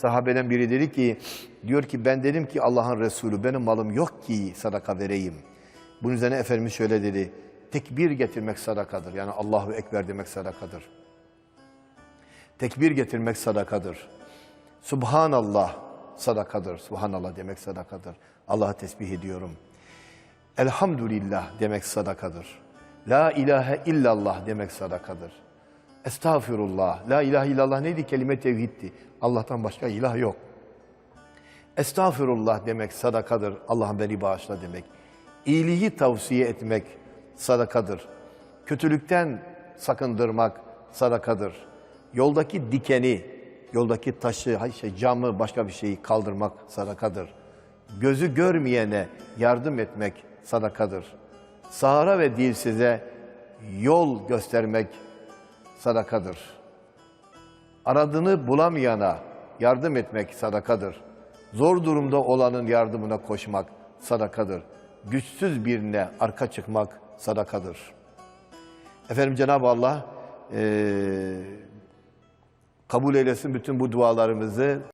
Sahabeden biri dedi ki, diyor ki ben dedim ki Allah'ın Resulü benim malım yok ki sadaka vereyim. Bunun üzerine Efendimiz şöyle dedi, tekbir getirmek sadakadır. Yani Allahu Ekber demek sadakadır. Tekbir getirmek sadakadır. Subhanallah sadakadır. Subhanallah demek sadakadır. Allah'a tesbih ediyorum. Elhamdülillah demek sadakadır. La ilahe illallah demek sadakadır. Estağfirullah. La ilahe illallah neydi? Kelime tevhiddi. Allah'tan başka ilah yok. Estağfirullah demek sadakadır. Allah'ım beni bağışla demek. İyiliği tavsiye etmek sadakadır. Kötülükten sakındırmak sadakadır. Yoldaki dikeni, yoldaki taşı, şey, camı, başka bir şeyi kaldırmak sadakadır. Gözü görmeyene yardım etmek sadakadır. Sağıra ve dilsize yol göstermek sadakadır. Aradığını bulamayana yardım etmek sadakadır. Zor durumda olanın yardımına koşmak sadakadır. Güçsüz birine arka çıkmak sadakadır. Efendim Cenab-ı Allah eee, kabul eylesin bütün bu dualarımızı.